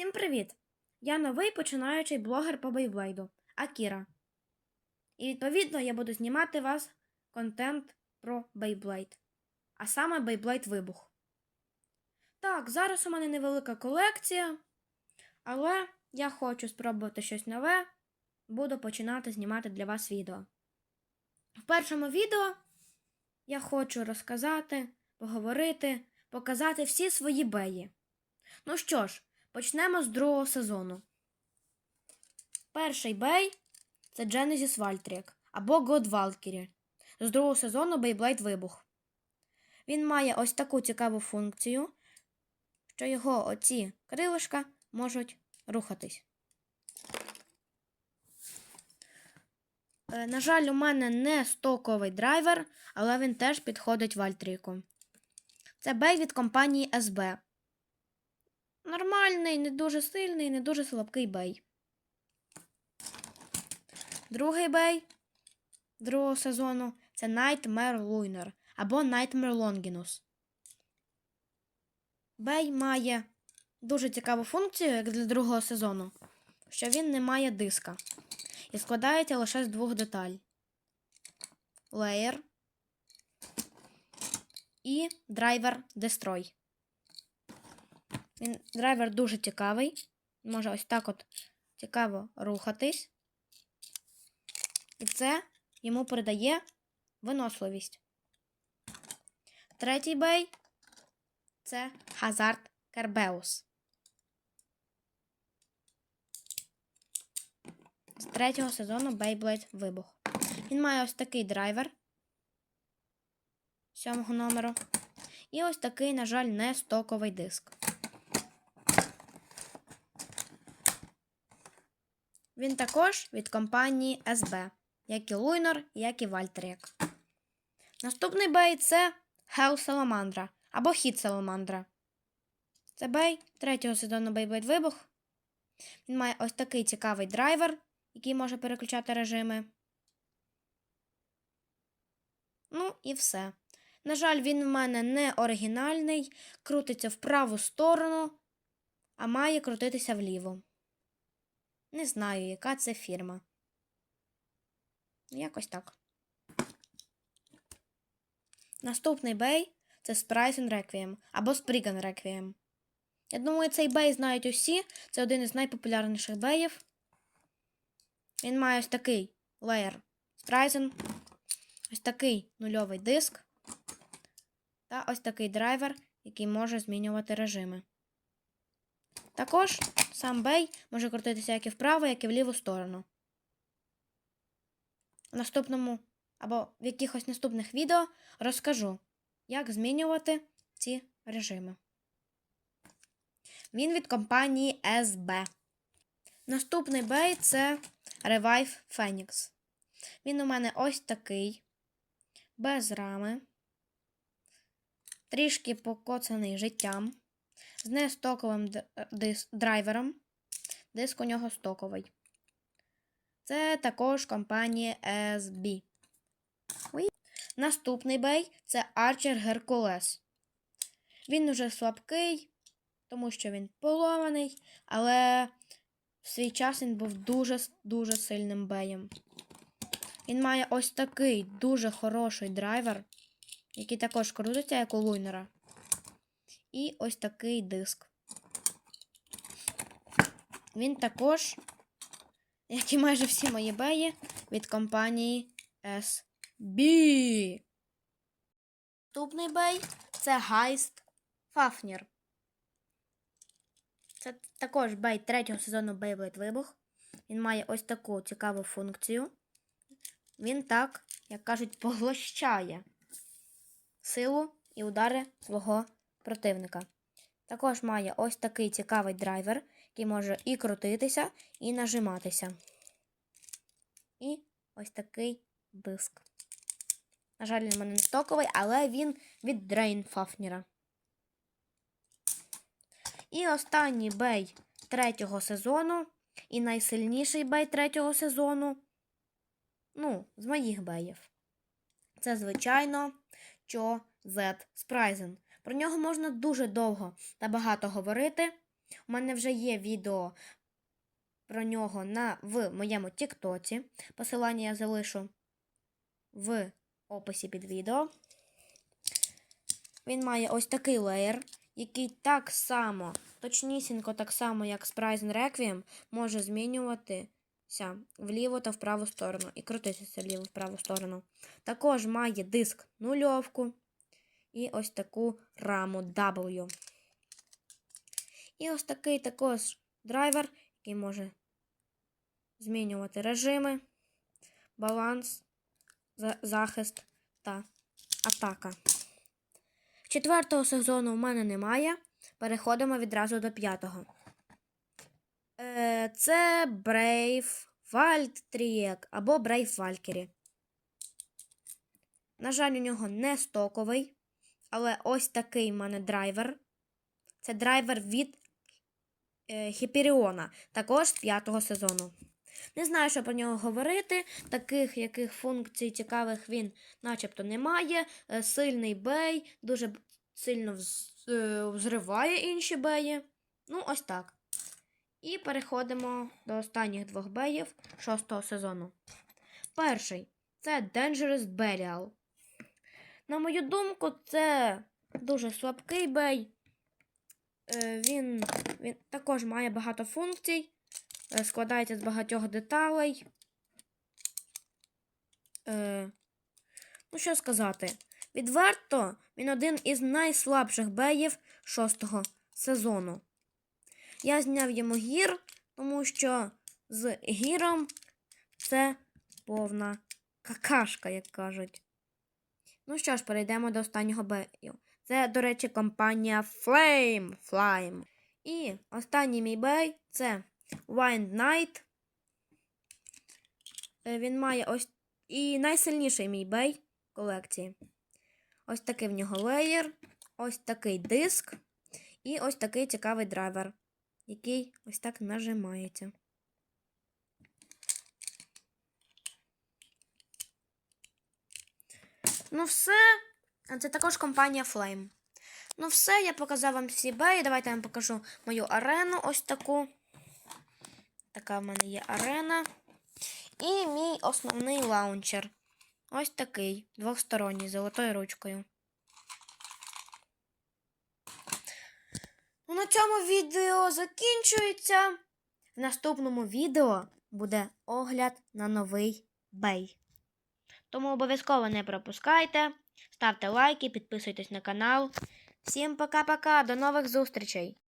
Всім привіт! Я новий починаючий блогер по Бейблейду Акіра. І відповідно я буду знімати вас контент про Бейблейд, а саме Бейблейд Вибух. Так, зараз у мене невелика колекція, але я хочу спробувати щось нове. Буду починати знімати для вас відео. В першому відео я хочу розказати, поговорити, показати всі свої беї. Ну що ж, почнемо з другого сезону. Перший бей це Genesis Valtryek або God Valkyrie з другого сезону Beyblade Вибух. Він має ось таку цікаву функцію, що його оці крилишка можуть рухатись. Е, На жаль, у мене не стоковий драйвер, але він теж підходить Вальтріку. Це бей від компанії SB. Нормальний, не дуже сильний, не дуже слабкий бей. Другий бей другого сезону це Nightmare Lunar або Nightmare Longinus. Бей має дуже цікаву функцію, як для другого сезону, що він не має диска і складається лише з двох деталей. Layer і драйвер Destroy. Він драйвер дуже цікавий. Може ось так от цікаво рухатись. І це йому передає виносливість. Третій бей це Hazard Kerbeus. З третього сезону Beyblade Вибух. Він має ось такий драйвер сьомого номеру. І ось такий, на жаль, не стоковий диск. Він також від компанії SB, як і Lunar, як і Вальтрік. Наступний бей це Hell Salamandra або Hit Salamandra. Це бей третього сезону Beyblade Вибух. Він має ось такий цікавий драйвер, який може переключати режими. Ну і все. На жаль, він в мене не оригінальний, крутиться в праву сторону, а має крутитися вліво. Не знаю, яка це фірма. Якось так. Наступний бей це Sprite Requiem або Spriggan Requiem. Я думаю, цей бей знають усі. Це один із найпопулярніших беїв. Він має ось такий леєр Strisen, ось такий нульовий диск та ось такий драйвер, який може змінювати режими. Також сам бей може крутитися як і вправо, як і в ліву сторону. В наступному або в якихось наступних відео розкажу, як змінювати ці режими. Він від компанії SB. Наступний бей це Revive Phoenix. Він у мене ось такий, без рами, трішки покоцаний життям, з нестоковим дис драйвером. Диск у нього стоковий. Це також компанія SB. Наступний бей це Archer Hercules. Він уже слабкий, тому що він поломаний, але в свій час він був дуже-дуже сильним беєм. Він має ось такий дуже хороший драйвер, який також крутиться, як у Луйнера. І ось такий диск. Він також, як і майже всі мої беї, від компанії SB. Наступний бей це Гайст Фафнір. Це також бей третього сезону Beyblade Вибух. Він має ось таку цікаву функцію. Він так, як кажуть, поглощає силу і удари свого противника. Також має ось такий цікавий драйвер, який може і крутитися, і нажиматися. І ось такий диск. На жаль, він в мене не стоковий, але він від Дрейн Фафнера. І останній бей третього сезону. І найсильніший бей третього сезону. Ну, з моїх беїв. Це, звичайно, Чо Z Спрайзен. Про нього можна дуже довго та багато говорити, У мене вже є відео про нього на, в моєму Тіктоці. Посилання я залишу в описі під відео. Він має ось такий леєр, який так само, точнісінько так само, як Spryzen Requiem, може змінюватися вліво та в праву сторону і крутитися вліво в праву сторону. Також має диск нульовку і ось таку раму W. І ось такий також драйвер, який може змінювати режими, баланс, захист та атака. Четвертого сезону в мене немає. Переходимо відразу до п'ятого. Е, це Brave Wild Trick або Brave Valkyrie. На жаль, у нього не стоковий, але ось такий в мене драйвер. Це драйвер від е, Хіперіона, також з п'ятого сезону. Не знаю, що про нього говорити. Таких яких функцій цікавих він начебто немає. Е, Сильний бей, дуже сильно вз- е, взриває інші беї. Ну, ось так. І переходимо до останніх двох беїв шостого сезону. Перший це Dangerous Belial. На мою думку, це дуже слабкий бей. Е, Він, він також має багато функцій, е, складається з багатьох деталей. Е, Ну, що сказати? Відверто, він один із найслабших беїв шостого сезону. Я зняв йому гір, тому що з гіром це повна какашка, як кажуть. Ну що ж, перейдемо до останнього бею. Це, до речі, компанія Flame. Flame. І останній мій бей це Wind Knight. Е, Він має ось і найсильніший мій бей колекції. Ось такий в нього леєр, ось такий диск і ось такий цікавий драйвер, який ось так нажимається. Ну, все. Це також компанія Flame. Ну, все, я показав вам всі беї. Давайте я вам покажу мою арену ось таку. Така в мене є арена. І мій основний лаунчер. Ось такий, двохсторонній, золотою ручкою. Ну, на цьому відео закінчується. В наступному відео буде огляд на новий бей. Тому обов'язково не пропускайте. Ставте лайки, підписуйтесь на канал. Всім пока-пока, до нових зустрічей!